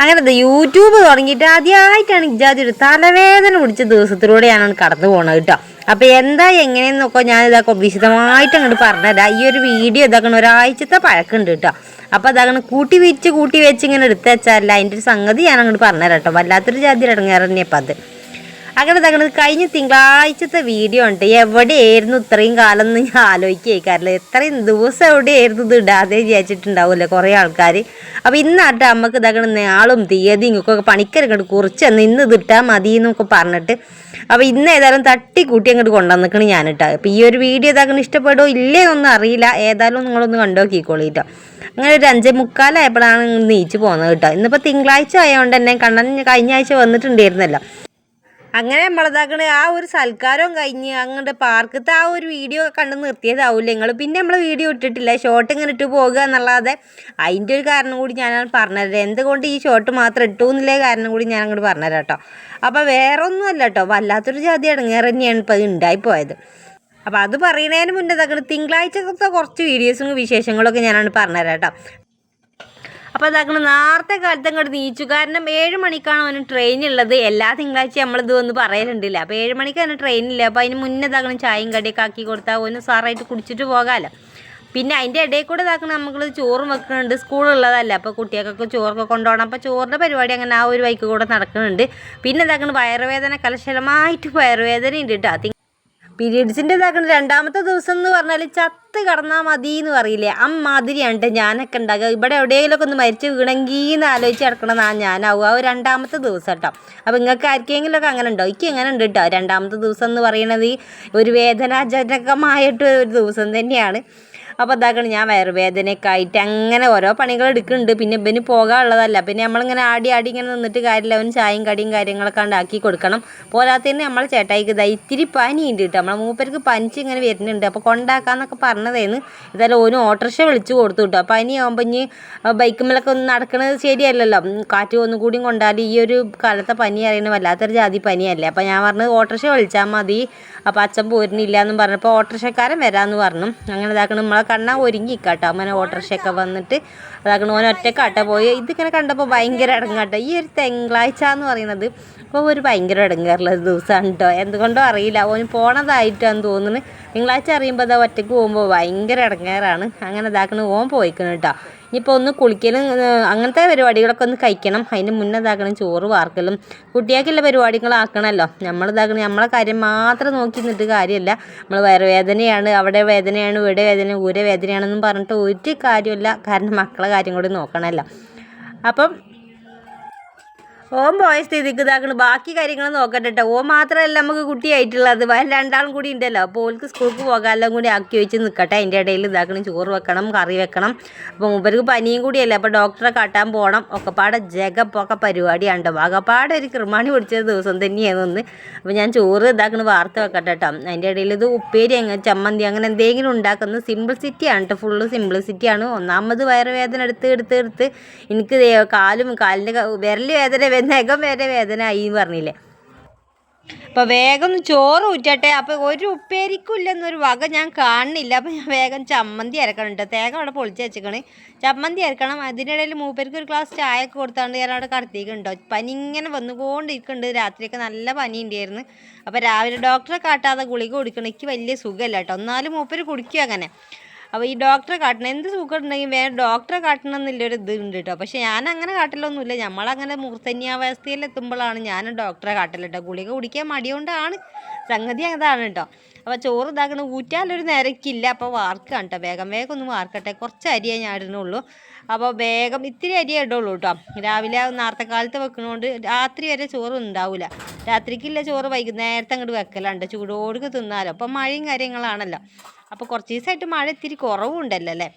അങ്ങനെ യൂട്യൂബ് തുടങ്ങിയിട്ട് ആദ്യമായിട്ടാണ് ഇജാതി ഒരു തലവേദന പിടിച്ച ദിവസത്തിലൂടെയാണ് കടന്നു പോണത് കേട്ടോ. അപ്പൊ എന്താ എങ്ങനെയെന്നൊക്കെ ഞാൻ ഇതൊക്കെ വിശദമായിട്ട് അങ്ങോട്ട് പറഞ്ഞുതരാം. ഈ ഒരു വീഡിയോ ഇതാക്കണ ഒരാഴ്ചത്തെ പഴക്കമുണ്ട് കേട്ടോ. അപ്പോൾ അതങ്ങനെ കൂട്ടി വെച്ച് കൂട്ടി വെച്ച് ഇങ്ങനെ എടുത്ത് വെച്ചാൽ അതിന്റെ ഒരു സംഗതി ഞാൻ അങ്ങോട്ട് പറഞ്ഞുതരാം കേട്ടോ. വല്ലാത്തൊരു ജാതി അപ്പം അത്. അങ്ങനെ തങ്ങൾ കഴിഞ്ഞ തിങ്കളാഴ്ചത്തെ വീഡിയോ ഉണ്ട്. എവിടെയായിരുന്നു ഇത്രയും കാലം എന്ന് ഞാൻ ആലോചിക്കാറില്ല എത്രയും ദിവസം എവിടെയായിരുന്നു ഇത് ഇടാതെ വിചാരിച്ചിട്ടുണ്ടാവുമല്ലോ കുറേ ആൾക്കാർ. അപ്പോൾ ഇന്നാട്ട് അമ്മയ്ക്ക് ഇതാക്കണ നാളും തീയതിയും ഒക്കെ പണിക്കരങ്ങോട്ട് കുറിച്ച് എന്ന് ഇന്ന് ഇട്ടാൽ മതി എന്നൊക്കെ പറഞ്ഞിട്ട് അപ്പോൾ ഇന്ന് ഏതായാലും തട്ടി കൂട്ടി അങ്ങോട്ട് കൊണ്ടുവന്നിക്കണ് ഞാൻ അപ്പോൾ ഈ ഒരു വീഡിയോ ഇതാക്കണ ഇഷ്ടപ്പെടുമോ ഇല്ലേ ഒന്നും അറിയില്ല. ഏതായാലും നിങ്ങളൊന്ന് കണ്ടോക്കിക്കോളൂ കേട്ടോ. അങ്ങനെ ഒരു അഞ്ചേ മുക്കാലായപ്പോഴാണ് നീച്ച് പോകുന്നത് കേട്ടോ. ഇന്നിപ്പോൾ തിങ്കളാഴ്ച ആയതുകൊണ്ട് തന്നെ കണ്ണൻ കഴിഞ്ഞ ആഴ്ച വന്നിട്ടുണ്ടായിരുന്നല്ലോ. അങ്ങനെ നമ്മളിതാക്കണ ആ ഒരു സൽക്കാരവും കഴിഞ്ഞ് അങ്ങോട്ട് പാർക്കത്തെ ആ ഒരു വീഡിയോ കണ്ട് നിർത്തിയതാവില്ല നിങ്ങൾ പിന്നെ നമ്മൾ വീഡിയോ ഇട്ടിട്ടില്ല. ഷോർട്ട് ഇങ്ങനെ ഇട്ട് പോകുക എന്നല്ലാതെ അതിന്റെ ഒരു കാരണം കൂടി ഞാൻ പറഞ്ഞുതരാം. എന്തുകൊണ്ട് ഈ ഷോർട്ട് മാത്രം ഇട്ടു എന്നുള്ള കാരണം കൂടി ഞാൻ അങ്ങോട്ട് പറഞ്ഞുതരാം കേട്ടോ അപ്പോൾ വേറെ ഒന്നുമല്ല കേട്ടോ വല്ലാത്തൊരു ജാതി ഇടങ്ങേറ് തന്നെയാണ് ഇപ്പോൾ ഉണ്ടായിപ്പോയത്. അപ്പോൾ അത് പറയുന്നതിന് മുന്നേ ഇതാക്കണ തിങ്കളാഴ്ചത്തെ കുറച്ച് വീഡിയോസും വിശേഷങ്ങളൊക്കെ ഞാനാണ് പറഞ്ഞുതരാം കേട്ടോ അപ്പോൾ അതാക്കണം നേരത്തെ കാലത്ത് അങ്ങോട്ട് നീച്ചു. കാരണം ഏഴ് മണിക്കാണ് അവന് ട്രെയിൻ ഉള്ളത് എല്ലാ തിങ്കളാഴ്ചയും നമ്മളിത് വന്ന് പറയലുണ്ടില്ല. അപ്പോൾ ഏഴ് മണിക്ക് മണിക്കാണ് ട്രെയിനില്ല അപ്പോൾ അതിന് മുന്നേ ഇതാക്കണം ചായയും കടിയൊക്കെ ആക്കി കൊടുത്താൽ ഒന്ന് സാറായിട്ട് കുടിച്ചിട്ട് പോകാമല്ലോ പിന്നെ അതിന്റെ ഇടയിൽ കൂടെ ഇതാക്കണം നമ്മൾ ചോറും വെക്കുന്നുണ്ട് സ്കൂളുള്ളതല്ല അപ്പോൾ കുട്ടികൾക്കൊക്കെ ചോറൊക്കെ കൊണ്ടുപോകണം. അപ്പോൾ ചോറിന്റെ പരിപാടി അങ്ങനെ ആ ഒരു വൈക്ക് കൂടെ നടക്കുന്നുണ്ട് പിന്നെ ഇതാക്കണം വയറുവേദന കലശലമായിട്ട് വയറുവേദന ഉണ്ട് കേട്ടോ. പീരീഡ്സിന്റെ ഇതാക്കണ രണ്ടാമത്തെ ദിവസം എന്ന് പറഞ്ഞാൽ ചത്ത് കടന്നാൽ മതി എന്ന് പറയില്ലേ. അമ്മാതിരിയാണ് ട്ടോ ഞാനൊക്കെ ഉണ്ടാകുക ഇവിടെ എവിടെയെങ്കിലുമൊക്കെ ഒന്ന് മരിച്ച് വീണെങ്കിൽ എന്ന് ആലോചിച്ച് കിടക്കണതാ ഞാനാവും ആ രണ്ടാമത്തെ ദിവസം കേട്ടോ അപ്പോൾ നിങ്ങൾക്ക് ആർക്കെങ്കിലുമൊക്കെ അങ്ങനെ ഉണ്ടോ? എനിക്ക് അങ്ങനെ ഉണ്ട് കേട്ടോ രണ്ടാമത്തെ ദിവസം എന്ന് പറയണത് ഒരു വേദനാജനകമായിട്ട് ഒരു ദിവസം തന്നെയാണ്. അപ്പോൾ അതാക്കണം ഞാൻ വയറുവേദനയൊക്കെ ആയിട്ട് അങ്ങനെ ഓരോ പണികൾ എടുക്കുന്നുണ്ട് പിന്നെ ഇവന് പോകാനുള്ളതല്ല. പിന്നെ നമ്മളിങ്ങനെ ആടി ആടി ഇങ്ങനെ നിന്നിട്ട് കാര്യമില്ല. അവന് ചായയും കടിയും കാര്യങ്ങളൊക്കെ ഉണ്ടാക്കി കൊടുക്കണം. പോരാത്തതിന് നമ്മൾ ചേട്ടായിക്ക് ഇതാ ഇത്തിരി പനിയുണ്ട് കേട്ടോ. നമ്മളെ മൂപ്പർക്ക് പനിച്ച് ഇങ്ങനെ വരുന്നുണ്ട്. അപ്പോൾ കൊണ്ടാക്കാന്നൊക്കെ പറഞ്ഞതേന്ന്. ഇതായാലും ഓന് ഓട്ടോറിക്ഷ വിളിച്ച് കൊടുത്തു കേട്ടോ. പനിയാകുമ്പോൾ ഇനി ബൈക്കുമ്മലൊക്കെ ഒന്ന് നടക്കുന്നത് ശരിയല്ലല്ലോ. കാറ്റ് ഒന്നും കൂടി കൊണ്ടാൽ ഈ ഒരു കാലത്തെ പനി അറിയണ വല്ലാത്തൊരു ജാതി പനിയല്ലേ. അപ്പോൾ ഞാൻ പറഞ്ഞത് ഓട്ടോറിക്ഷ വിളിച്ചാൽ മതി. അപ്പോൾ അച്ഛൻ പോരുന്നില്ല എന്നും പറഞ്ഞപ്പോൾ ഓട്ടോറിക്ഷക്കാരൻ വരാമെന്ന് പറഞ്ഞു. അങ്ങനെ ഇതാക്കണം നമ്മളെ കണ്ണാ ഒരുങ്ങി കേട്ടോ അങ്ങനെ ഓട്ടോറിക്ഷയൊക്കെ വന്നിട്ട് അതാക്കണം ഓൻ ഒറ്റക്കാട്ട പോയി. ഇതിങ്ങനെ കണ്ടപ്പോൾ ഭയങ്കര ഇടങ്ങാട്ടോ. ഈ ഒരു തിങ്കളാഴ്ച എന്ന് പറയുന്നത് ഇപ്പോൾ ഒരു ഭയങ്കര ഇടങ്ങാറുള്ള ദിവസമാണ് കേട്ടോ എന്തുകൊണ്ടോ അറിയില്ല. ഓന് പോണതായിട്ടാന്ന് തോന്നുന്നു തിങ്കളാഴ്ച അറിയുമ്പോൾ അതാ ഒറ്റയ്ക്ക് പോകുമ്പോൾ ഭയങ്കര ഇടങ്ങാറാണ്. അങ്ങനെ അതാക്കണ ഓൻ പോയിക്കണം കേട്ടോ ഇനിയിപ്പോൾ ഒന്ന് കുളിക്കലും അങ്ങനത്തെ പരിപാടികളൊക്കെ ഒന്ന് കഴിക്കണം. അതിന് മുന്നേ ഇതാക്കണം ചോറ് വാർക്കലും. കുട്ടികൾക്കുള്ള പരിപാടികളാക്കണമല്ലോ നമ്മൾ ഇതാക്കണം നമ്മളെ കാര്യം മാത്രം നോക്കി നിന്നിട്ട് കാര്യമല്ല. നമ്മൾ വയറുവേദനയാണ് അവിടെ വേദനയാണ് ഇവിടെ വേദന ഊര വേദനയാണെന്നും പറഞ്ഞിട്ട് ഒരു കാര്യമില്ല കാരണം മക്കളെ കാര്യം കൂടി നോക്കണമല്ലോ. അപ്പം ഓൻ പോയ സ്ഥിതിക്ക് ഇതാക്കണം ബാക്കി കാര്യങ്ങൾ നോക്കട്ടെ കേട്ടോ ഓ മാത്രമല്ല നമുക്ക് കുട്ടിയായിട്ടുള്ളത്. രണ്ടാളും കൂടി ഉണ്ടല്ലോ. അപ്പോൾ ഓൾക്ക് സ്കൂൾക്ക് പോകാമെല്ലാം കൂടി ആക്കി വെച്ച് നിൽക്കട്ടെ അതിന്റെ ഇടയിൽ ഇതാക്കണം ചോറ് വെക്കണം കറി വെക്കണം. അപ്പോൾ മൂപ്പർക്ക് പനിയും കൂടിയല്ലേ. അപ്പോൾ ഡോക്ടറെ കാട്ടാൻ പോകണം ഒക്കെപ്പാടെ ജഗപ്പൊക്കെ പരിപാടിയാണ് കേട്ടോ ആകപ്പാടെ ഒരു കൃമാണി പിടിച്ച ദിവസം തന്നെയാണ് ഒന്ന്. അപ്പോൾ ഞാൻ ചോറ് ഇതാക്കണ വാർത്ത വെക്കട്ടെ കേട്ടോ അതിന്റെ ഇടയിൽ ഇത് ഉപ്പേരി അങ്ങനെ ചമ്മന്തി അങ്ങനെ എന്തെങ്കിലും ഉണ്ടാക്കുന്നത് സിമ്പിൾ സിറ്റിയാണ് കേട്ടോ ഫുള്ള് സിമ്പിൾ സിറ്റിയാണ് ഒന്നാമത് വയറുവേദന എടുത്ത് എടുത്ത് എടുത്ത്. എനിക്ക് കാലും കാലിന്റെ വിരൽ വേദന നഖം വരെ വേദന ആയി എന്ന് പറഞ്ഞില്ലേ. അപ്പോൾ വേഗം ചോറ് ഊറ്റട്ടെ. അപ്പോൾ ഒരു ഉപ്പേരിക്കില്ലെന്നൊരു വക ഞാൻ കാണുന്നില്ല അപ്പോൾ ഞാൻ വേഗം ചമ്മന്തി അരക്കണം തേങ്ങ അവിടെ പൊളിച്ച് വെച്ചേക്കണ്. ചമ്മന്തി അരക്കണം. അതിനിടയിൽ മൂപ്പേർക്ക് ഒരു ഗ്ലാസ് ചായ ഒക്കെ കൊടുത്താണ്ട് ഞാൻ അവിടെ കടത്തിയിട്ടുണ്ടോ പനി ഇങ്ങനെ വന്നുകൊണ്ടിരിക്കുന്നുണ്ട് രാത്രിയൊക്കെ നല്ല പനി ഉണ്ടായിരുന്നു. അപ്പോൾ രാവിലെ ഡോക്ടറെ കാട്ടാതെ ഗുളിക കുടിക്കണം എനിക്ക് വലിയ സുഖമല്ല കേട്ടോ എന്നാലും മൂപ്പര് കുടിക്കും അങ്ങനെ. അപ്പോൾ ഈ ഡോക്ടറെ കാട്ടണം എന്ത് സുഖം ഉണ്ടെങ്കിൽ വേറെ ഡോക്ടറെ കാട്ടണം എന്നുള്ളൊരു ഇത് ഉണ്ട് കേട്ടോ പക്ഷെ ഞാൻ അങ്ങനെ കാട്ടലൊന്നുമില്ല. നമ്മളങ്ങനെ മൂർധന്യാവസ്ഥയിൽ എത്തുമ്പോഴാണ് ഞാൻ ഡോക്ടറെ കാട്ടൽ കേട്ടോ ഗുളിക കുടിക്കാൻ മടിയോണ്ടാണ്. സംഗതി അതാണ് കേട്ടോ അപ്പോൾ ചോറ് ഇതാക്കണ ഊറ്റാലൊരു നിരക്കില്ല. അപ്പോൾ വാർക്കാണ് കേട്ടോ വേഗം വേഗം ഒന്ന് വാർക്കട്ടെ. കുറച്ച് അരിയേ ഞാൻ ഇടുന്നുള്ളൂ. അപ്പോൾ വേഗം ഇത്തിരി അരിയേ ഇടുള്ളൂ കേട്ടോ രാവിലെ നേരത്തെ കാലത്ത് വെക്കണോണ്ട് രാത്രി വരെ ചോറ് ഉണ്ടാവില്ല രാത്രിക്കില്ല ചോറ് വൈകുന്നേരത്തെ അങ്ങോട്ട് വെക്കലുണ്ട് ചൂടോടുക്ക് തിന്നാലോ. അപ്പം മഴയും കാര്യങ്ങളാണല്ലോ. അപ്പോൾ കുറച്ച് ദിവസമായിട്ട് മഴ ഇത്തിരി കുറവുണ്ടല്ലോ അല്ലേ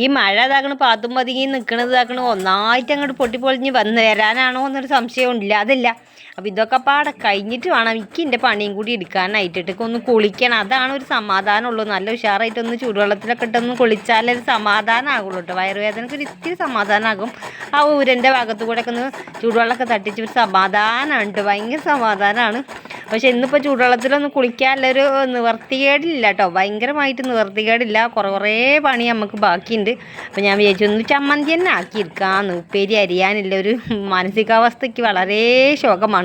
ഈ മഴ ഇതാക്കണ പാത്തും പതുങ്ങി നിൽക്കണത് ഇതാക്കണ. ഒന്നായിട്ട് അങ്ങോട്ട് പൊട്ടിപ്പൊളിഞ്ഞ് വന്ന് വരാനാണോ എന്നൊരു സംശയം ഇല്ല അതില്ല. അപ്പം ഇതൊക്കെ പാടെ കഴിഞ്ഞിട്ട് വേണം എനിക്ക് എന്റെ പണിയും കൂടി എടുക്കാനായിട്ടിട്ട്. ഒന്ന് കുളിക്കണം. അതാണ് ഒരു സമാധാനമുള്ളൂ. നല്ല ഉഷാറായിട്ടൊന്ന് ചൂടുവെള്ളത്തിലൊക്കെ ഇട്ടൊന്ന് കുളിച്ചാലേ ഒരു സമാധാനമാകുള്ളൂ കേട്ടോ വയറുവേദനക്ക് ഒരു ഇത്തിരി സമാധാനമാകും ആ ഊരന്റെ ഭാഗത്ത് കൂടെ ഒക്കെ ഒന്ന് ചൂടുവെള്ളമൊക്കെ തട്ടിച്ച് ഒരു സമാധാനമാണ് കേട്ടോ ഭയങ്കര സമാധാനമാണ് പക്ഷെ ഇന്നിപ്പോൾ ചൂടുവെള്ളത്തിലൊന്നും കുളിക്കാനുള്ളൊരു നിവർത്തികേടില്ല കേട്ടോ ഭയങ്കരമായിട്ട് നിവർത്തികേടില്ല. കുറേ കുറേ പണി നമുക്ക് ബാക്കിയുണ്ട്. അപ്പോൾ ഞാൻ വിചാരിച്ചു ഒന്ന് ചമ്മന്തി തന്നെ ആക്കിയെടുക്കാമെന്ന് ഉപ്പേരി അരിയാനുള്ള ഒരു മാനസികാവസ്ഥയ്ക്ക് വളരെ ശോകമാണ്.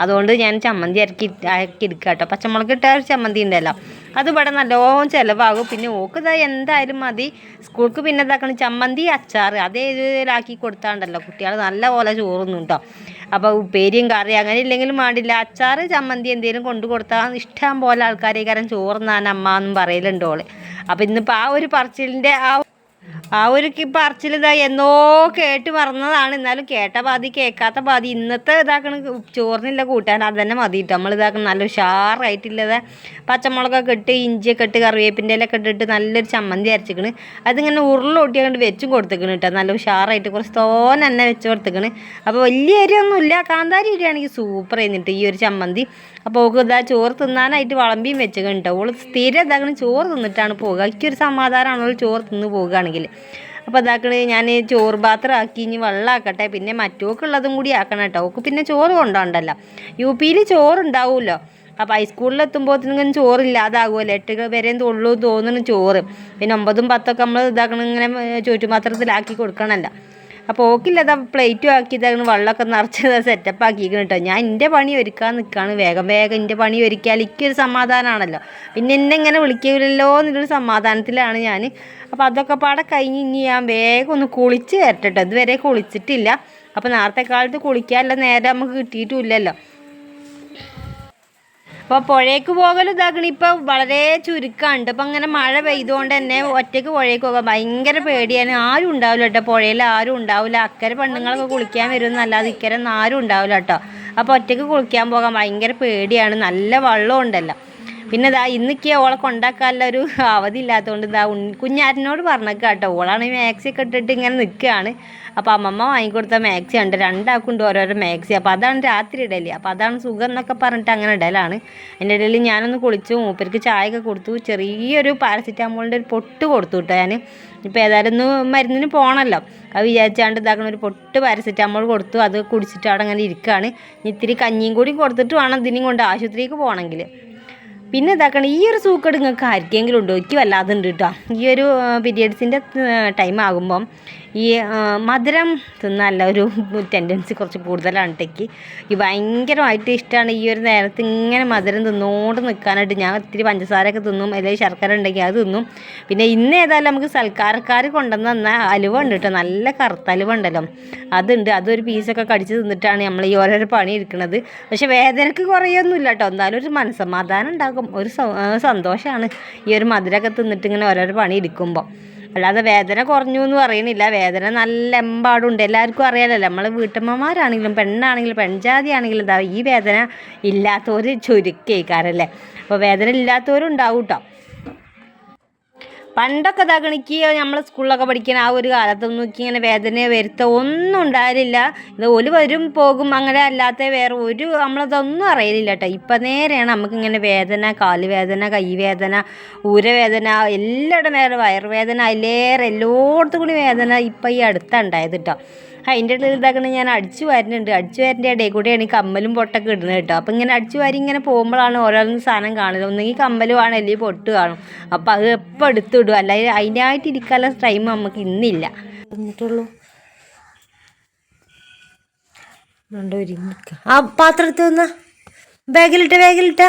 അതുകൊണ്ട് ഞാൻ ചമ്മന്തി അരക്കി ആക്കിയെടുക്കുക കേട്ടോ പച്ചമുളക് ഇട്ട ചമ്മന്തി ഉണ്ടല്ലോ. അത് ഇവിടെ നല്ലോണം ചിലവാകും. പിന്നെ ഓക്ക് എന്തായാലും മതി. സ്കൂൾക്ക് പിന്നെ ഇതാക്കണം ചമ്മന്തി അച്ചാർ അതേ ഇതിലാക്കി കൊടുത്താണ്ടല്ലോ കുട്ടികൾ നല്ല പോലെ ചോറുന്നു കേട്ടോ അപ്പോൾ ഉപ്പേരിയും കറി അങ്ങനെ ഇല്ലെങ്കിലും വേണ്ടില്ല. അച്ചാർ ചമ്മന്തി എന്തെങ്കിലും കൊണ്ടു കൊടുത്താൽ ഇഷ്ടം പോലെ ആൾക്കാരെ കാരണം ചോറുന്നാൻ അമ്മ എന്നും പറയലുണ്ട് ഓൾ. അപ്പോൾ ഇന്നിപ്പോൾ ആ ഒരു പറച്ചിലിന്റെ ആ ആ ഒരു പറച്ചിൽ ഇതാ എന്നോ കേട്ട് മറന്നതാണ്. എന്നാലും കേട്ട പാതി കേൾക്കാത്ത പാതി ഇന്നത്തെ ഇതാക്കണ ചോറിനില്ല കൂട്ടാൻ. അത് തന്നെ മതി നമ്മൾ ഇതാക്കണം നല്ല ഉഷാറായിട്ടില്ലത്. പച്ചമുളകൊക്കെ ഇട്ട് ഇഞ്ചിയൊക്കെ ഇട്ട് കറിവേപ്പിന്റെ ഇലൊക്കെ ഇട്ടിട്ട് നല്ലൊരു ചമ്മന്തി അരച്ചിക്കണ്. അതിങ്ങനെ ഉരുളൊട്ടി അങ്ങോട്ട് വെച്ചും കൊടുത്തേക്കണ് കേട്ടോ നല്ല ഉഷാറായിട്ട് കുറച്ച് തോൻ തന്നെ വെച്ച് കൊടുത്തേക്കണ്. അപ്പോൾ വലിയ ഇല്ല കാന്താരി ഇരിയാണെങ്കിൽ സൂപ്പർ ചെയ്യുന്നുണ്ട് ഈ ഒരു ചമ്മന്തി. അപ്പോൾ ഓക്ക് ഇതാ ചോറ് തിന്നാനായിട്ട് വളമ്പിയും വെച്ചേക്കണ് കേട്ടോ ഓൾ സ്ഥിരം ഇതാക്കണം ചോറ് തിന്നിട്ടാണ് പോകുക എനിക്കൊരു സമാധാനമാണ് ഓൾ ചോറ് തിന്ന് പോകുകയാണെങ്കിൽ അപ്പോൾ അതാക്കണ ഞാൻ ചോറ് പാത്രമാക്കി ഇനി വെള്ളമാക്കട്ടെ. പിന്നെ മറ്റോക്കുള്ളതും കൂടി ആക്കണം കേട്ടോ ഓക്ക് പിന്നെ ചോറ് കൊണ്ടുപോകണ്ടല്ലോ യു പിയിൽ ചോറ് ഉണ്ടാവുമല്ലോ അപ്പോൾ ഹൈസ്കൂളിൽ എത്തുമ്പോഴത്തേനും ചോറില്ലാതാകുമല്ലോ എട്ട് വരെയും തൊള്ളൂ തോന്നുന്നു ചോറ്. പിന്നെ ഒമ്പതും പത്തൊക്കെ നമ്മൾ ഇതാക്കണം ഇങ്ങനെ ചുറ്റുപാത്രത്തിലാക്കി കൊടുക്കണമല്ലോ അപ്പോൾ ഓക്കില്ലതാ പ്ലേറ്റും ആക്കി ഇതാകണം വെള്ളമൊക്കെ നിറച്ച് സെറ്റപ്പ് ആക്കിയിരിക്കണം കേട്ടോ. ഞാൻ എന്റെ പണി ഒരുക്കാൻ നിൽക്കുകയാണ് വേഗം വേഗം എന്റെ പണി ഒരുക്കിയാൽ എനിക്കൊരു സമാധാനമാണല്ലോ പിന്നെ എന്നെ ഇങ്ങനെ വിളിക്കില്ലല്ലോ എന്നൊരു സമാധാനത്തിലാണ് ഞാൻ അപ്പോൾ അതൊക്കെ പാടെ കഴിഞ്ഞ് ഇനി ഞാൻ വേഗം ഒന്ന് കുളിച്ച് വരട്ടെ ഇതുവരെ കുളിച്ചിട്ടില്ല. അപ്പോൾ നേരത്തെ കാലത്ത് കുളിക്കാനുള്ള നേരെ നമുക്ക് കിട്ടിയിട്ടുമില്ലല്ലോ അപ്പോൾ പുഴയ്ക്ക് പോകൽ ഇതാക്കണി ഇപ്പോൾ വളരെ ചുരുക്കമുണ്ട് ഇപ്പം അങ്ങനെ മഴ പെയ്തുകൊണ്ട് തന്നെ ഒറ്റയ്ക്ക് പുഴയ്ക്ക് പോകാൻ ഭയങ്കര പേടിയാണ്. ആരും ഉണ്ടാവില്ല കേട്ടോ. പുഴയിൽ ആരും ഉണ്ടാവില്ല. അക്കരെ പെണ്ണുങ്ങളൊക്കെ കുളിക്കാൻ വരുമെന്നല്ലാതെ ഇക്കരെ ഒന്നും ആരും ഉണ്ടാവില്ല കേട്ടോ. അപ്പോൾ ഒറ്റയ്ക്ക് കുളിക്കാൻ പോകാൻ ഭയങ്കര പേടിയാണ്. നല്ല വെള്ളം ഉണ്ടല്ലോ പിന്നെ ഇതാ ഇന്നിക്ക് ഓളെ കൊണ്ടാക്കാനുള്ള ഒരു അവധി ഇല്ലാത്തതുകൊണ്ട് ഇതാ കുഞ്ഞാറ്റിനോട് പറഞ്ഞേക്കാം കേട്ടോ. ഓളാണ് മാക്സി ഒക്കെ ഇട്ടിട്ട് ഇങ്ങനെ നിൽക്കുകയാണ് അപ്പോൾ അമ്മമ്മ വാങ്ങിക്കൊടുത്ത മാക്സി ഉണ്ട് രണ്ടാൾക്കുണ്ട് ഓരോരോ മാക്സി അപ്പോൾ അതാണ് രാത്രി ഇടൽ. അപ്പോൾ അതാണ് സുഖം എന്നൊക്കെ പറഞ്ഞിട്ട് അങ്ങനെ ഇടലാണ്. എന്റെ ഇടയിൽ ഞാനൊന്ന് കുളിച്ചു മൂപ്പർക്ക് ചായ ഒക്കെ കൊടുത്തു. ചെറിയൊരു പാരസിറ്റാമോളിന്റെ ഒരു പൊട്ട് കൊടുത്തു കേട്ടോ ഞാൻ ഇപ്പോൾ ഏതായാലും ഒന്ന് മരുന്നിന് പോകണമല്ലോ അത് വിചാരിച്ചാണ്ട് ഇതാക്കണ ഒരു പൊട്ട് പാരസിറ്റാമോൾ കൊടുത്തു. അത് കുടിച്ചിട്ട് അവിടെ അങ്ങനെ ഇരിക്കുകയാണ് ഇത്തിരി കഞ്ഞിയും കൂടി കൊടുത്തിട്ട് വേണം ഇതിനും കൊണ്ട് ആശുപത്രിക്ക് പോകണമെങ്കിൽ പിന്നെ ഇതാക്കണം ഈ ഒരു സൂക്കേട് നിങ്ങൾക്ക് ആർക്കെങ്കിലും ഉണ്ടോ? എനിക്ക് വല്ലാതെ ഉണ്ട് കേട്ടോ ഈ ഒരു പീരിയഡ്സിന്റെ ടൈം ആകുമ്പം ഈ മധുരം തിന്നാനുള്ള ഒരു ടെൻഡൻസി കുറച്ച് കൂടുതലാണ് ടെക്ക് ഈ ഭയങ്കരമായിട്ട് ഇഷ്ടമാണ് ഈ ഒരു നേരത്ത് ഇങ്ങനെ മധുരം തിന്നോണ്ട് നിൽക്കാനായിട്ട് ഞാൻ ഇത്തിരി പഞ്ചസാരയൊക്കെ തിന്നും അല്ലെങ്കിൽ ശർക്കര ഉണ്ടെങ്കിൽ അത് തിന്നും. പിന്നെ ഇന്ന് ഏതായാലും നമുക്ക് സൽക്കാരക്കാർ കൊണ്ടുവന്ന് തന്ന അലുവ ഉണ്ട് കേട്ടോ നല്ല കറുത്ത അലുവ ഉണ്ടല്ലോ. അതുണ്ട്. അതൊരു പീസൊക്കെ കടിച്ച് തിന്നിട്ടാണ് നമ്മൾ ഈ ഓരോരോ പണി ഇരിക്കുന്നത് പക്ഷേ വേദനക്ക് കുറയൊന്നുമില്ല കേട്ടോ എന്തായാലും ഒരു മനസ്സമാധാനം ഉണ്ടാകും. ഒരു സന്തോഷമാണ് ഈ ഒരു മധുരമൊക്കെ തിന്നിട്ട് ഇങ്ങനെ ഓരോരോ പണി എടുക്കുമ്പോൾ അല്ലാതെ വേദന കുറഞ്ഞു എന്ന് പറയുന്നില്ല വേദന നല്ല എമ്പാടുണ്ട്. എല്ലാവർക്കും അറിയാലല്ലോ നമ്മൾ വീട്ടമ്മമാരാണെങ്കിലും പെണ്ണാണെങ്കിലും പെൺജാതി ആണെങ്കിലും ഇതാ ഈ വേദന ഇല്ലാത്തവർ ചുരുക്കേക്കാരല്ലേ. അപ്പോൾ വേദന ഇല്ലാത്തവരും ഉണ്ടാവും കേട്ടോ പണ്ടൊക്കെ തകണിക്ക് നമ്മൾ സ്കൂളിലൊക്കെ പഠിക്കുന്ന ആ ഒരു കാലത്തൊന്നും എനിക്ക് ഇങ്ങനെ വേദന വരുത്ത ഒന്നും ഉണ്ടായിരുന്നില്ല. ഇത് ഒരു വരും പോകും അങ്ങനെ അല്ലാത്ത വേറെ ഒരു നമ്മളതൊന്നും അറിയില്ല കേട്ടോ. ഇപ്പം നേരെയാണ് നമുക്കിങ്ങനെ വേദന കാലുവേദന കൈവേദന ഊരവേദന എല്ലായിടം വേറെ വയറുവേദന അതിലേറെ എല്ലായിടത്തും കൂടി വേദന ഇപ്പം ഈ അടുത്താണ് ഉണ്ടായത് കേട്ടോ. അതിന്റെ ഇടയിൽ ഇതാക്കണ ഞാൻ അടിച്ചു വരുന്നുണ്ട് അടിച്ചു വരേണ്ട ഇടയിൽ കൂടെയാണ് കമ്മലും പൊട്ടൊക്കെ ഇടുന്നത് കേട്ടോ. അപ്പം ഇങ്ങനെ അടിച്ചു വാരി ഇങ്ങനെ പോകുമ്പോഴാണ് ഓരോന്നും സാധനം കാണുന്നത്. ഒന്നെങ്കിൽ കമ്മലും ആണ് അല്ലെങ്കിൽ പൊട്ട് കാണും അപ്പം അത് എപ്പോൾ എടുത്തിടും അല്ലെങ്കിൽ അതിനായിട്ട് ഇരിക്കാനുള്ള ടൈം നമുക്ക് ഇന്നില്ല. ആ പാത്രത്തിൽ വന്ന ബാഗിലിട്ട ബാഗിലിട്ട.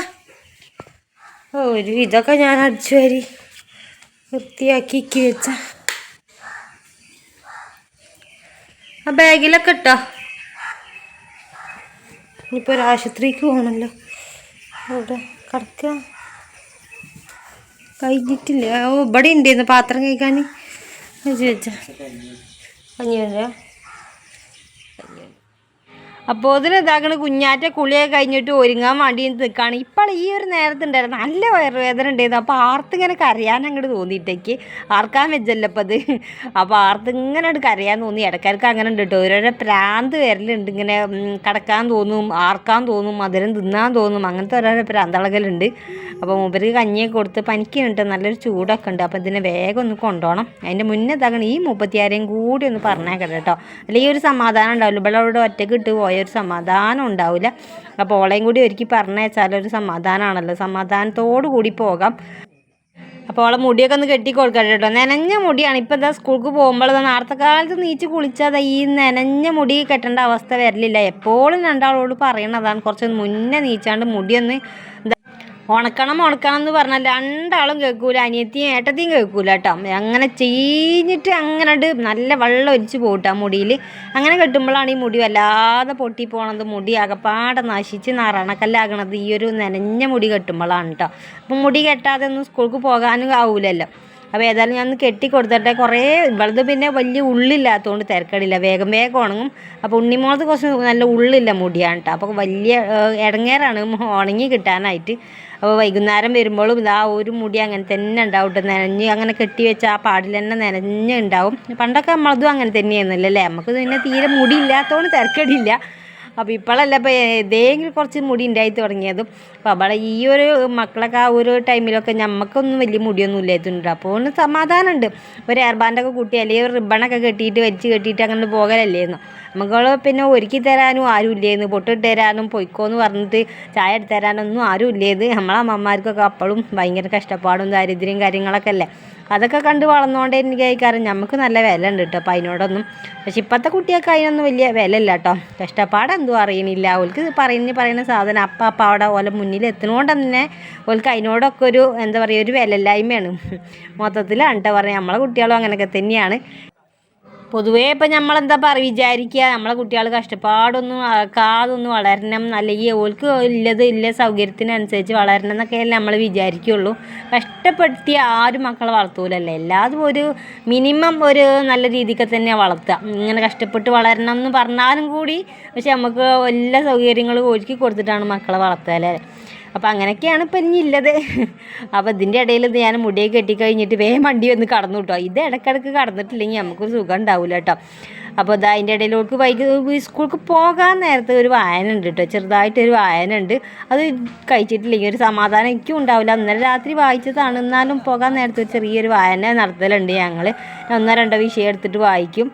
ഒരു ഇതൊക്കെ ഞാൻ അടിച്ചു വാരി വൃത്തിയാക്കി ഇക്കി വെച്ച ആ ബാഗിലൊക്കെ ഇട്ടോ. ഇനിയിപ്പോൾ ഒരു ആശുപത്രിക്ക് പോകണമല്ലോ അവിടെ കിടക്കുക. കഴിഞ്ഞിട്ടില്ല. ഓ ഇവിടെ ഉണ്ടായിരുന്നു പാത്രം കഴിക്കാൻ. ചോദിച്ചാൽ കഞ്ഞി വേണ്ട അപ്പോൾ അതിന് ഇതാക്കണ കുഞ്ഞാറ്റ കുളിയൊക്കെ കഴിഞ്ഞിട്ട് ഒരുങ്ങാൻ വേണ്ടി നിൽക്കുകയാണ് ഇപ്പോൾ ഈ ഒരു നേരത്തുണ്ടായിരുന്നു നല്ല വയറുവേദന ഉണ്ടായിരുന്നു. അപ്പോൾ ആർത്തിങ്ങനെ കരയാൻ അങ്ങോട്ട് തോന്നിയിട്ടേക്ക് ആർക്കാൻ വെച്ചല്ലോ അത്. അപ്പോൾ ആർത്ത് ഇങ്ങനെ അങ്ങോട്ട് കരയാൻ തോന്നി. ഇടക്കാർക്ക് അങ്ങനെ ഉണ്ട് കേട്ടോ. ഓരോരോ പ്രാന്ത് വരലുണ്ട്. ഇങ്ങനെ കടക്കാൻ തോന്നും ആർക്കാൻ തോന്നും മധുരം തിന്നാൻ തോന്നും. അങ്ങനത്തെ ഓരോരോ പ്രാന്തളകലുണ്ട് അപ്പോൾ മൂപ്പർക്ക് കഞ്ഞിയൊക്കെ കൊടുത്ത് പനിക്കുന്നുണ്ട് നല്ലൊരു ചൂടൊക്കെ ഉണ്ട്. അപ്പോൾ ഇതിനെ വേഗം ഒന്ന് കൊണ്ടുപോകണം അതിന്റെ മുന്നേ ഇതാകണം ഈ മുപ്പത്തിയാരെയും കൂടി ഒന്ന് പറഞ്ഞേക്കട്ടെ കേട്ടോ. അല്ലെങ്കിൽ ഒരു സമാധാനം ഉണ്ടാവില്ല. ഇവിടെ അവിടെ ഒറ്റയ്ക്ക് ഇട്ട് പോയാൽ പോയ ഒരു സമാധാനം ഉണ്ടാവില്ല. അപ്പോൾ ഓളെയും കൂടി ഒരുക്കി പറഞ്ഞേച്ചാൽ ഒരു സമാധാനമാണല്ലോ സമാധാനത്തോടു കൂടി പോകാം. അപ്പോൾ അവളെ മുടിയൊക്കെ ഒന്ന് കെട്ടി കൊടുക്കട്ടെ കേട്ടോ. നനഞ്ഞ മുടിയാണ്. ഇപ്പം എന്താ സ്കൂൾക്ക് പോകുമ്പോൾ നേരത്തെ കാലത്ത് നീച്ച് കുളിച്ചാൽ ഈ നനഞ്ഞ മുടി കെട്ടേണ്ട അവസ്ഥ വരലില്ല. എപ്പോഴും രണ്ടാളോട് പറയണതാണ്. കുറച്ച് മുന്നേ നീച്ചാണ്ട് മുടിയൊന്ന് ഉണക്കണം ഉണക്കണം എന്ന് പറഞ്ഞാൽ രണ്ടാളും കേൾക്കൂല അനിയത്തിയും ഏട്ടത്തിയും കേൾക്കൂല കേട്ടോ. അങ്ങനെ ചീഞ്ഞിട്ട് അങ്ങനെ നല്ല വെള്ളം ഒലിച്ച് പോട്ടാ മുടിയിൽ അങ്ങനെ കെട്ടുമ്പോഴാണ് ഈ മുടി വല്ലാതെ പൊട്ടി പോണത്. മുടി അകപ്പാടെ നശിച്ച് നറണക്കല്ലാകണത്. ഈ ഒരു നനഞ്ഞ മുടി കെട്ടുമ്പോഴാണ് കേട്ടോ. അപ്പം മുടി കെട്ടാതെ ഒന്നും സ്കൂൾക്ക് പോകാനും ആവൂലല്ലോ. അപ്പോൾ ഏതായാലും ഞാൻ കെട്ടി കൊടുത്തിട്ടെ. കുറേ ഇവളത് പിന്നെ വലിയ ഉള്ളില്ലാത്തതുകൊണ്ട് തിരക്കടില്ല. വേഗം വേഗം ഉണങ്ങും. അപ്പോൾ ഉണ്ണിമോളത് കുറച്ച് നല്ല ഉള്ളില്ല മുടിയാണ് കേട്ടോ അപ്പോൾ വലിയ ഇടങ്ങേറാണ് ഉണങ്ങി കിട്ടാനായിട്ട്. അപ്പോൾ വൈകുന്നേരം വരുമ്പോഴും ഇതാ ഒരു മുടി അങ്ങനെ തന്നെ ഉണ്ടാവും കേട്ടോ നനഞ്ഞ് അങ്ങനെ കെട്ടി വെച്ച ആ പാടിൽ തന്നെ നനഞ്ഞ് ഉണ്ടാവും. പണ്ടൊക്കെ നമ്മളതും അങ്ങനെ തന്നെയായിരുന്നല്ലോ അല്ലേ? നമുക്ക് പിന്നെ തീരെ മുടി ഇല്ലാത്തതുകൊണ്ട് തിരക്കടില്ല. അപ്പോൾ ഇപ്പോഴല്ല ഇപ്പോൾ ഏതെങ്കിലും കുറച്ച് മുടി ഉണ്ടായി തുടങ്ങിയതും. അപ്പോൾ അവളെ ഈ ഒരു മക്കളൊക്കെ ആ ഒരു ടൈമിലൊക്കെ നമുക്കൊന്നും വലിയ മുടിയൊന്നും ഇല്ലായിട്ടുണ്ട്. അപ്പോൾ ഒന്ന് സമാധാനമുണ്ട് ഒരു എയർബാൻഡൊക്കെ കൂട്ടി അല്ലെങ്കിൽ ഒരു റിബണൊക്കെ കെട്ടിയിട്ട് വലിച്ച് കെട്ടിയിട്ട് അങ്ങനെ പോകലല്ലേന്നു. നമുക്ക് പിന്നെ ഒരുക്കി തരാനും ആരും ഇല്ലേന്ന്. പൊട്ടിട്ട് തരാനും പൊയ്ക്കോന്ന് പറഞ്ഞിട്ട് ചായ എടുത്തു തരാനൊന്നും ആരും ഇല്ലേത് നമ്മളെ അമ്മമാർക്കൊക്കെ അപ്പോഴും ഭയങ്കര കഷ്ടപ്പാടും ദാരിദ്ര്യം കാര്യങ്ങളൊക്കെ അല്ലേ. അതൊക്കെ കണ്ട് വളർന്നുകൊണ്ടേ എനിക്ക് കഴിക്കാറ് നമുക്ക് നല്ല വില ഉണ്ട് കേട്ടോ അപ്പം അതിനോടൊന്നും. പക്ഷെ ഇപ്പോഴത്തെ കുട്ടികൾക്ക് അതിനൊന്നും വലിയ വില ഇല്ല കേട്ടോ കഷ്ടപ്പാട് എന്തോ അറിയണില്ല. ഓൽക്ക് പറയുന്ന പറയുന്ന സാധനം അപ്പം അപ്പം അവിടെ ഓല മുന്നിൽ എത്തുന്നതുകൊണ്ട് തന്നെ ഓൾക്ക് അതിനോടൊക്കെ ഒരു എന്താ പറയുക ഒരു വിലയില്ലായ്മയാണ്. മൊത്തത്തിലാണ് കേട്ടോ പറയുക നമ്മളെ കുട്ടികളും അങ്ങനെയൊക്കെ തന്നെയാണ്. പൊതുവേ ഇപ്പം നമ്മളെന്താ പറയുക വിചാരിക്കുക നമ്മളെ കുട്ടികൾ കഷ്ടപ്പാടൊന്നും ആക്കാതൊന്നും വളരണം അല്ലെങ്കിൽ ഓൾക്ക് ഇല്ലത് ഇല്ല സൗകര്യത്തിനനുസരിച്ച് വളരണം എന്നൊക്കെയല്ലേ നമ്മൾ വിചാരിക്കുള്ളൂ. കഷ്ടപ്പെടുത്തി ആരും മക്കളെ വളർത്തൂലല്ലേ. എല്ലാതും ഒരു മിനിമം ഒരു നല്ല രീതിക്ക് തന്നെ വളർത്തുക ഇങ്ങനെ കഷ്ടപ്പെട്ട് വളരണം എന്ന് പറഞ്ഞാലും കൂടി പക്ഷെ നമുക്ക് എല്ലാ സൗകര്യങ്ങളും ഒരുക്കി കൊടുത്തിട്ടാണ് മക്കളെ വളർത്തുക അല്ലേ അപ്പോൾ അങ്ങനെയൊക്കെയാണ് ഇപ്പം ഇനി ഉള്ളത് അപ്പോൾ ഇതിന്റെ ഇടയിൽ ഞാൻ മുടിയൊക്കെ കെട്ടിക്കഴിഞ്ഞിട്ട് വേഗം വണ്ടി വന്ന് കടന്നു കേട്ടോ. ഇത് ഇടയ്ക്കിടയ്ക്ക് കടന്നിട്ടില്ലെങ്കിൽ നമുക്കൊരു സുഖം ഉണ്ടാവില്ല കേട്ടോ. അപ്പോൾ ഇതാ അതിന്റെ ഇടയിലോട്ട് വൈകി സ്കൂൾക്ക് പോകാൻ നേരത്തെ ഒരു വായന ഉണ്ട് കേട്ടോ. ചെറുതായിട്ടൊരു വായന ഉണ്ട് അത് കഴിച്ചിട്ടില്ലെങ്കിൽ ഒരു സമാധാനം എനിക്കും ഉണ്ടാവില്ല. ഇന്നലെ രാത്രി വായിച്ചതാണ്. എന്നാലും പോകാൻ നേരത്തെ ഒരു ചെറിയൊരു വായന നടത്തലുണ്ട് ഞങ്ങൾ ഒന്നോ രണ്ടോ വിഷയം എടുത്തിട്ട് വായിക്കും.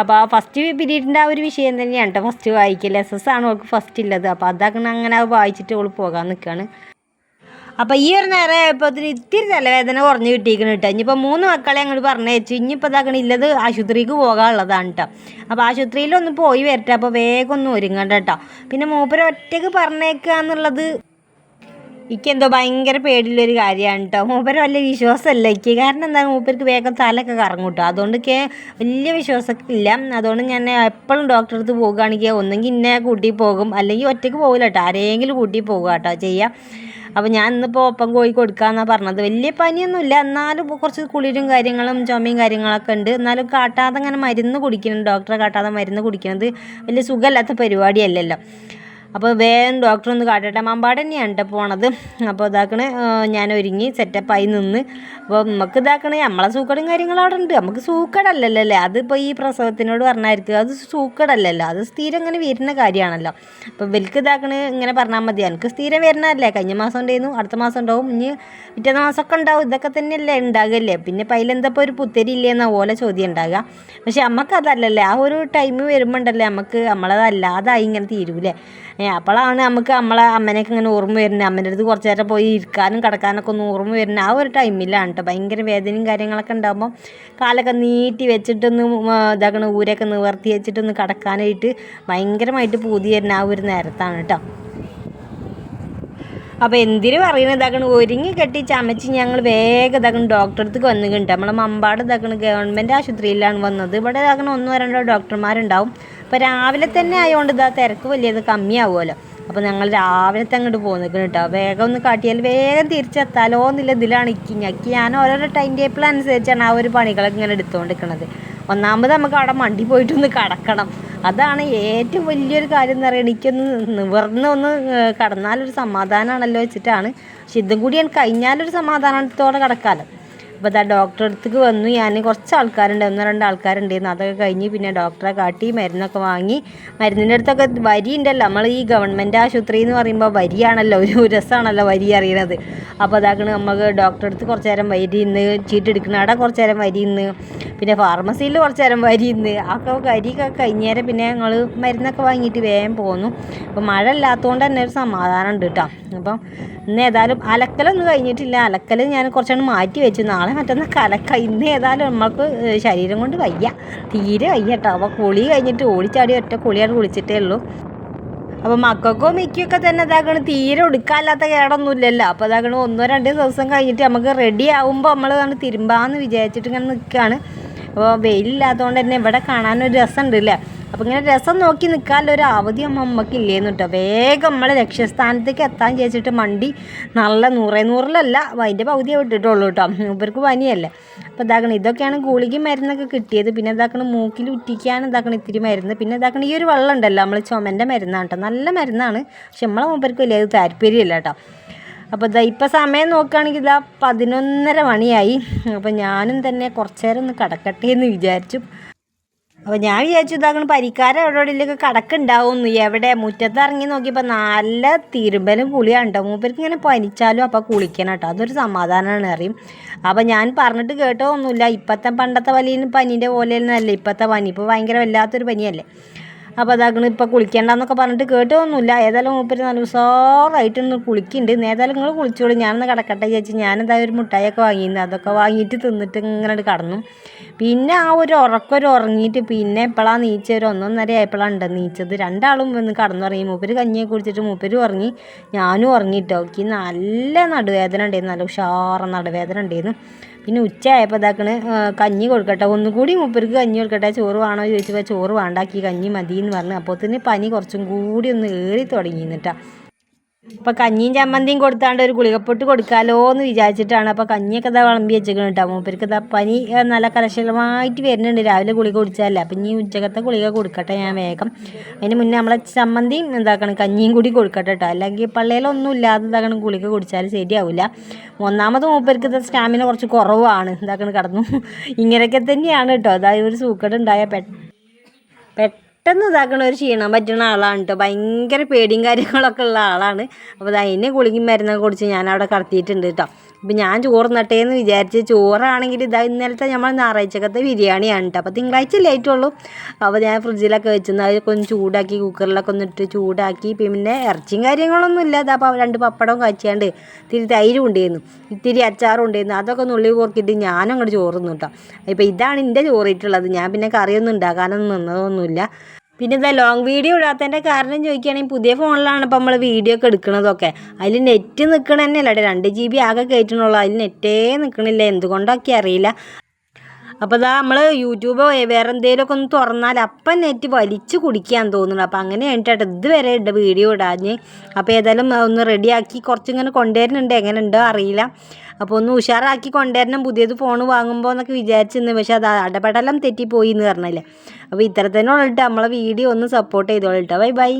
അപ്പോൾ ആ ഫസ്റ്റ് പീരീഡിന്റെ ആ ഒരു വിഷയം തന്നെയാണ് കേട്ടോ ഫസ്റ്റ് വായിക്കൽ. എസ് എസ് ആണ് അവൾക്ക് ഫസ്റ്റ് ഉള്ളത് അപ്പോൾ അതങ്ങനെ അങ്ങനെ വായിച്ചിട്ട് അവൾ പോകാൻ നിൽക്കുകയാണ് അപ്പോൾ ഈ ഒരു നേരം ഇപ്പോൾ ഇതിന് ഇത്തിരി തലവേദന കുറഞ്ഞ് കിട്ടിയിരിക്കണം കേട്ടോ ഇനിയിപ്പോൾ മൂന്ന് മക്കളെ അങ്ങോട്ട് പറഞ്ഞയച്ചു. ഇനിയിപ്പോൾ അതങ്ങനെ ഇല്ലത് ആശുപത്രിക്ക് പോകാനുള്ളതാണ് കേട്ടോ അപ്പോൾ ആശുപത്രിയിലൊന്ന് പോയി വരട്ടെ. അപ്പോൾ വേഗം ഒന്ന് ഒരുങ്ങണ്ട കേട്ടോ പിന്നെ മൂപ്പര് ഒറ്റയ്ക്ക് പറഞ്ഞേക്കുക എന്നുള്ളത് എനിക്കെന്തോ ഭയങ്കര പേടിയുള്ളൊരു കാര്യമാണ് കേട്ടോ മൂപ്പര് വലിയ വിശ്വാസമല്ല. എനിക്ക് കാരണം എന്താണ്? മൂപ്പർക്ക് വേഗം തലയൊക്കെ കറങ്ങും കേട്ടോ അതുകൊണ്ട് എനിക്ക് വലിയ വിശ്വാസമൊക്കെ ഇല്ല. അതുകൊണ്ട് ഞാൻ എപ്പോഴും ഡോക്ടറെ അടുത്ത് പോകുകയാണെങ്കിൽ ഒന്നെങ്കിൽ ഇന്നെ കൂട്ടി പോകും. അല്ലെങ്കിൽ ഒറ്റയ്ക്ക് പോകില്ല കേട്ടോ ആരെങ്കിലും കൂട്ടി പോകുക കേട്ടോ ചെയ്യാം. അപ്പോൾ ഞാൻ ഇന്നിപ്പോൾ ഒപ്പം കോഴി കൊടുക്കാമെന്നാണ് പറഞ്ഞത്. വലിയ പനിയൊന്നുമില്ല. എന്നാലും കുറച്ച് കുളിരും കാര്യങ്ങളും ചുമയും കാര്യങ്ങളൊക്കെ ഉണ്ട്. എന്നാലും കാട്ടാതെ അങ്ങനെ മരുന്ന് കുടിക്കുന്നുണ്ട് ഡോക്ടറെ കാട്ടാതെ മരുന്ന് കുടിക്കുന്നത് വലിയ സുഖമില്ലാത്ത പരിപാടിയല്ലല്ലോ. അപ്പോൾ വേഗം ഡോക്ടർ ഒന്ന് കാട്ടട്ടെ. മമ്പാട് തന്നെയാണ് കേട്ടോ പോണത്. അപ്പോൾ ഇതാക്കണേ ഞാൻ ഒരുങ്ങി സെറ്റപ്പായി നിന്ന്. അപ്പോൾ നമുക്ക് ഇതാക്കണേ നമ്മളെ സൂക്കടും കാര്യങ്ങളും അവിടെ ഉണ്ട്. നമുക്ക് സൂക്കടല്ലല്ലോ അല്ലേ അതിപ്പോൾ ഈ പ്രസവത്തിനോട് പറഞ്ഞായിരിക്കും. അത് സൂക്കടല്ലല്ലോ? അത് സ്ഥിരം ഇങ്ങനെ വരുന്ന കാര്യമാണല്ലോ. അപ്പോൾ വലിക്ക് ഇതാക്കണേ ഇങ്ങനെ പറഞ്ഞാൽ മതി. എനിക്ക് സ്ഥിരം വരുന്നതല്ലേ? കഴിഞ്ഞ മാസം ഉണ്ടായിരുന്നു അടുത്ത മാസം ഉണ്ടാവും. ഇനി പിറ്റേ മാസമൊക്കെ ഉണ്ടാവും. ഇതൊക്കെ തന്നെയല്ലേ ഉണ്ടാകല്ലേ? പിന്നെ ഇപ്പം ഒരു പുത്തരി ഇല്ലേന്ന ഓല ചോദ്യം ഉണ്ടാകുക പക്ഷേ നമുക്കതല്ലല്ലേ ആ ഒരു ടൈം വരുമ്പോൾ ഉണ്ടല്ലേ? നമുക്ക് നമ്മളതല്ലാതായി ഇങ്ങനെ തീരൂലേ അപ്പോഴാണ് നമുക്ക് നമ്മളെ അമ്മനെയൊക്കെ ഇങ്ങനെ ഓർമ്മ വരുന്നത്. അമ്മേന്റെ അടുത്ത് കുറച്ച് നേരം പോയി ഇരിക്കാനും കിടക്കാനൊക്കെ ഒന്ന് ഓർമ്മ വരുന്നത്. ആ ഒരു ടൈമിലാണ് കേട്ടോ ഭയങ്കര വേദനയും കാര്യങ്ങളൊക്കെ ഉണ്ടാകുമ്പോൾ കാലൊക്കെ നീട്ടി വെച്ചിട്ടൊന്ന് ഇതാക്കണ ഊരൊക്കെ നിവർത്തി വെച്ചിട്ടൊന്ന് കിടക്കാനായിട്ട് ഭയങ്കരമായിട്ട് പൂതി വരുന്ന ആ ഒരു നേരത്താണ് കേട്ടോ അപ്പോൾ എന്തിനു പറയുന്നത് ഇതാക്കണ്? ഒരുങ്ങി കെട്ടി ചമച്ച് ഞങ്ങൾ വേഗം ഇതാക്കണം ഡോക്ടറെ അടുത്ത് വന്നിട്ടുണ്ട് നമ്മളെ മമ്പാട് ഇതാക്കണം ഗവൺമെന്റ് ആശുപത്രിയിലാണ് വന്നത്. ഇവിടെ ഇതാക്കണം ഒന്നോ രണ്ടോ ഡോക്ടർമാരുണ്ടാവും അപ്പോൾ രാവിലെ തന്നെ ആയതുകൊണ്ട് ഇതാ തിരക്ക് വലിയത് കമ്മിയാവുമല്ലോ. അപ്പോൾ ഞങ്ങൾ രാവിലത്തെ അങ്ങോട്ട് പോകുന്നിരിക്കണം കേട്ടോ വേഗം ഒന്ന് കാട്ടിയാൽ വേഗം തിരിച്ചെത്താലോ എന്നുള്ള ഇതിലാണ് ഇക്കി ഞക്കി ഞാൻ ഓരോരോ ടൈം ടേബിൾ അനുസരിച്ചാണ് ആ ഒരു പണികളൊക്കെ ഇങ്ങനെ എടുത്തുകൊണ്ടിരിക്കുന്നത് ഒന്നാമത് നമുക്ക് അവിടെ മണ്ടി പോയിട്ടൊന്ന് കടക്കണം. അതാണ് ഏറ്റവും വലിയൊരു കാര്യം എന്ന് പറയുന്നത്. എനിക്കൊന്ന് നിവർന്ന് ഒന്ന് കടന്നാലൊരു സമാധാനമാണല്ലോ വെച്ചിട്ടാണ്. പക്ഷെ ഇതും കൂടി ഞാൻ കഴിഞ്ഞാലൊരു സമാധാനത്തോടെ കിടക്കാമല്ലോ അപ്പോൾ അതാ ഡോക്ടറെ അടുത്തേക്ക് വന്നു. ഞാൻ കുറച്ച് ആൾക്കാരുണ്ട്. ഒന്നോ രണ്ട് ആൾക്കാരുണ്ടായിരുന്നു. അതൊക്കെ കഴിഞ്ഞ് പിന്നെ ഡോക്ടറെ കാട്ടി മരുന്നൊക്കെ വാങ്ങി. മരുന്നിന്റെ അടുത്തൊക്കെ വരി ഉണ്ടല്ലോ നമ്മൾ ഈ ഗവൺമെന്റ് ആശുപത്രി എന്ന് പറയുമ്പോൾ വരിയാണല്ലോ. ഒരു രസമാണല്ലോ വരി അറിയണത്. അപ്പോൾ അതാക്കണ് നമുക്ക് ഡോക്ടറെ അടുത്ത് കുറച്ച് നേരം വരി ഇന്ന് ചീട്ട് എടുക്കുന്ന അവിടെ കുറച്ച് നേരം വരി ഇന്ന്. പിന്നെ ഫാർമസിയിൽ കുറച്ച് നേരം വരി ഇന്ന്. ഒക്കെ കരിയൊക്കെ കഴിഞ്ഞേരം പിന്നെ ഞങ്ങൾ മരുന്നൊക്കെ വാങ്ങിയിട്ട് വേഗം പോന്നു. അപ്പോൾ മഴ ഇല്ലാത്തതുകൊണ്ട് തന്നെ ഒരു സമാധാനം ഉണ്ട് കേട്ടോ അപ്പം ഇന്ന് ഏതായാലും അലക്കലൊന്നും കഴിഞ്ഞിട്ടില്ല. അലക്കൽ ഞാൻ കുറച്ചാണ് മാറ്റി വെച്ചു. നാളെ മറ്റൊന്ന് കലക്ക ഇന്ന് ഏതായാലും നമ്മൾക്ക് ശരീരം കൊണ്ട് വയ്യ. തീരെ വയ്യ കേട്ടോ. അപ്പോൾ കുളി കഴിഞ്ഞിട്ട് ഓടിച്ചാടി ഒറ്റ കുളിയാണ് കുളിച്ചിട്ടേ ഉള്ളൂ. അപ്പോൾ മക്കൾക്കോ മിക്കൊക്കെ തന്നെ ഇതാക്കണം തീരെ ഉടുക്കാല്ലാത്ത കേടൊന്നും ഇല്ലല്ലോ അപ്പോൾ ഇതാക്കണം ഒന്നോ രണ്ടോ ദിവസം കഴിഞ്ഞിട്ട് നമുക്ക് റെഡി ആകുമ്പോൾ നമ്മൾ തിരുമ്പാന്ന് വിചാരിച്ചിട്ട് ഇങ്ങനെ നിൽക്കുകയാണ് അപ്പോൾ വെയിലില്ലാത്തതുകൊണ്ട് തന്നെ ഇവിടെ കാണാനൊരു രസമുണ്ട് അല്ലേ അപ്പോൾ ഇങ്ങനെ രസം നോക്കി നിൽക്കാനുള്ള ഒരു അവധി അമ്മ അമ്മക്കില്ലേന്ന് കേട്ടോ വേഗം നമ്മളെ ലക്ഷ്യസ്ഥാനത്തേക്ക് എത്താൻ ചേച്ചിട്ട് മണ്ടി നല്ല നൂറേ നൂറിലല്ല അതിന്റെ പകുതിയെ വിട്ടിട്ടുള്ളൂ കേട്ടോ ഇവർക്ക് പനിയല്ലേ. അപ്പോൾ ഇതാക്കണം ഇതൊക്കെയാണ് ഗുളികയും മരുന്നൊക്കെ കിട്ടിയത്. പിന്നെ ഇതാക്കണം മൂക്കിൽ ഉറ്റിക്കാൻ ഇതാക്കണം ഇത്തിരി മരുന്ന്. പിന്നെ ഇതാക്കണം ഈ ഒരു വെള്ളം ഉണ്ടല്ലോ നമ്മൾ ചുമന്റെ മരുന്നാണ് കേട്ടോ നല്ല മരുന്നാണ്. പക്ഷെ നമ്മളെ മൂപ്പർക്ക് വലിയ താല്പര്യമില്ല കേട്ടോ അപ്പോൾ ഇതാ ഇപ്പോൾ സമയം നോക്കുകയാണെങ്കിൽ ഇതാ പതിനൊന്നര മണിയായി. അപ്പോൾ ഞാനും തന്നെ കുറച്ച് നേരം ഒന്ന് കിടക്കട്ടെ എന്ന് വിചാരിച്ചു. അപ്പോൾ ഞാൻ വിചാരിച്ചു ഇതാക്കണം പരിക്കാരം എവിടെ എവിടെയൊക്കെ കടക്കുണ്ടാവുമെന്ന്. എവിടെ? മുറ്റത്ത് ഇറങ്ങി നോക്കിയപ്പോൾ നല്ല തിരുമ്പലും കുളിയാണ് കേട്ടോ മൂപ്പർക്ക് ഇങ്ങനെ പനിച്ചാലും അപ്പോൾ കുളിക്കണം കേട്ടോ. അതൊരു സമാധാനമാണ് അറിയും. അപ്പോൾ ഞാൻ പറഞ്ഞിട്ട് കേട്ടോ ഒന്നുമില്ല ഇപ്പോഴത്തെ പണ്ടത്തെ വലിയ പനീന്റെ പോലെയൊന്നുമല്ല ഇപ്പോഴത്തെ പനി. ഇപ്പോൾ ഭയങ്കര വല്ലാത്തൊരു പനിയല്ലേ. അപ്പോൾ അതാക്കണ് ഇപ്പോൾ കുളിക്കേണ്ടെന്നൊക്കെ പറഞ്ഞിട്ട് കേട്ടൊന്നുമില്ല ഏതായാലും മൂപ്പര് നല്ല ഉസാറായിട്ട് ഒന്ന് കുളിക്കുന്നുണ്ട് ഏതായാലും നിങ്ങൾ കുളിച്ചോളൂ. ഞാനൊന്ന് കിടക്കട്ടെ ചേച്ചി ഞാനെന്തായാലും ഒരു മുട്ടായൊക്കെ വാങ്ങിയിരുന്നു അതൊക്കെ വാങ്ങിയിട്ട് തിന്നിട്ട് ഇങ്ങനെ കടന്നു. പിന്നെ ആ ഒരു ഉറക്കൊരു ഉറങ്ങിയിട്ട് പിന്നെ എപ്പോഴാണ് നീച്ച ഒരു ഒന്നൊന്നര ആയപ്പോഴാണ് ഉണ്ട് നീച്ചത്. രണ്ടാളും വന്ന് കടന്നുറങ്ങി മൂപ്പര് കഞ്ഞിയെ കുടിച്ചിട്ട് മൂപ്പര് ഉറങ്ങി. ഞാനും ഉറങ്ങിയിട്ടോ എനിക്ക് നല്ല നടുവേദന ഉണ്ടായിരുന്നു. നല്ല ഉഷാറ നടുവേദന ഉണ്ടായിരുന്നു. പിന്നെ ഉച്ചയായപ്പോൾ ഇതാക്കണ് കഞ്ഞി കൊടുക്കട്ടെ ഒന്നുകൂടി മൂപ്പർക്ക് കഞ്ഞി കൊടുക്കട്ടെ ചോറ് വേണോ ചോദിച്ചപ്പോൾ ചോറ് വേണ്ടാക്കി കഞ്ഞി മതി എന്ന് പറഞ്ഞു അപ്പോൾ തന്നെ പനി കുറച്ചും കൂടി ഒന്ന് ഏറി തുടങ്ങി എന്നിട്ടാ. അപ്പോൾ കഞ്ഞിയും ചമ്മന്തിയും കൊടുത്താണ്ട് ഒരു ഗുളികപ്പൊട്ട് കൊടുക്കാലോ എന്ന് വിചാരിച്ചിട്ടാണ്. അപ്പോൾ കഞ്ഞിയൊക്കെ ഇതാ വിളമ്പി വെച്ചേക്കണം കേട്ടോ മൂപ്പർക്ക് ഇതാ പനി നല്ല കലശലമായിട്ട് വരുന്നുണ്ട്. രാവിലെ ഗുളിക കുടിച്ചാലേ അപ്പം ഇനി ഉച്ചക്കത്തെ ഗുളിക കൊടുക്കട്ടെ ഞാൻ വേഗം. അതിന് മുന്നേ നമ്മളെ ചമ്മന്തിയും എന്താക്കണം കഞ്ഞിയും കൂടി കൊടുക്കട്ടെ കേട്ടോ അല്ലെങ്കിൽ പള്ളിയിലൊന്നും ഇല്ലാതെ ഇതാക്കണം. ഗുളിക കുടിച്ചാൽ ശരിയാവില്ല ഒന്നാമത് മൂപ്പർക്ക് ഇത് സ്റ്റാമിന കുറച്ച് കുറവാണ്. ഇതാക്കണം കടന്നു. ഇങ്ങനെയൊക്കെ തന്നെയാണ് കേട്ടോ അതായത് ഒരു സൂക്കട് ഉണ്ടായ പെട്ടെന്ന് ഇതാക്കണ ഒരു ക്ഷീണം പറ്റുന്ന ആളാണ് കേട്ടോ ഭയങ്കര പേടിയും കാര്യങ്ങളൊക്കെ ഉള്ള ആളാണ്. അപ്പോൾ അത് അതിനെ കുളിക്കും മരുന്നൊക്കെ കുടിച്ച് ഞാൻ അവിടെ കടത്തിയിട്ടുണ്ട് കേട്ടോ അപ്പം ഞാൻ ചോറ് നട്ടേ എന്ന് വിചാരിച്ച് ചോറാണെങ്കിൽ ഇതാ ഇന്നലത്തെ നമ്മൾ ഞായറാഴ്ചക്കത്തെ ബിരിയാണിയാണ് കേട്ടോ അപ്പോൾ തിങ്കളാഴ്ച ലേറ്റുള്ളൂ അപ്പോൾ ഞാൻ ഫ്രിഡ്ജിലൊക്കെ വെച്ചിരുന്നു അതൊക്കെ ഒന്ന് ചൂടാക്കി കുക്കറിലൊക്കെ ഒന്ന് ഇട്ട് ചൂടാക്കി പിന്നെ ഇറച്ചിയും കാര്യങ്ങളൊന്നും ഇല്ല. അപ്പോൾ രണ്ട് പപ്പടവും കഴിച്ചാണ്ട് ഇത്തിരി തൈരും ഉണ്ടായിരുന്നു ഇത്തിരി അച്ചാറും ഉണ്ടായിരുന്നു അതൊക്കെ ഒന്ന് ഉള്ളി കോർക്കിയിട്ട് ഞാനും അങ്ങോട്ട് ചോറ് തിന്നു കേട്ടോ ഇപ്പോൾ ഇതാണ് എന്റെ ചോറിട്ടുള്ളത്. ഞാൻ പിന്നെ കറിയൊന്നും ഉണ്ടാക്കാനൊന്നും നിന്നതൊന്നുമില്ല. പിന്നെ എന്താ ലോങ് വീഡിയോ ഇടാത്തതിന്റെ കാരണം ചോദിക്കുകയാണെങ്കിൽ പുതിയ ഫോണിലാണ് ഇപ്പോൾ നമ്മൾ വീഡിയോ ഒക്കെ എടുക്കണതൊക്കെ. അതിൽ നെറ്റ് നിൽക്കണ തന്നെ അല്ലേ രണ്ട് ജി ബി ആകെ കയറ്റണുള്ളൂ അതിൽ നെറ്റേ നിൽക്കണില്ല എന്തുകൊണ്ടൊക്കെ അറിയില്ല. അപ്പോൾ ഇതാ നമ്മൾ യൂട്യൂബോ വേറെ എന്തെങ്കിലുമൊക്കെ ഒന്ന് തുറന്നാൽ അപ്പം നെറ്റ് വലിച്ചു കുടിക്കാൻ തോന്നുന്നു അപ്പോൾ അങ്ങനെ കഴിഞ്ഞിട്ട് ഇതുവരെ ഉണ്ട് വീഡിയോ ഇടാഞ്ഞ്. അപ്പോൾ ഏതായാലും ഒന്ന് റെഡിയാക്കി കുറച്ചിങ്ങനെ കൊണ്ടുവരുന്നുണ്ട്. എങ്ങനെ ഉണ്ടോ അറിയില്ല. അപ്പോൾ ഒന്ന് ഉഷാറാക്കി കൊണ്ടുവരണം. പുതിയത് ഫോൺ വാങ്ങുമ്പോൾ എന്നൊക്കെ വിചാരിച്ചിരുന്നു. പക്ഷെ അത് അടപടലം തെറ്റിപ്പോയി എന്ന് പറഞ്ഞല്ലേ. അപ്പോൾ ഇത്തരത്തിനുള്ള നമ്മളെ വീഡിയോ ഒന്ന് സപ്പോർട്ട് ചെയ്തോളിട്ടോ ബൈ ബൈ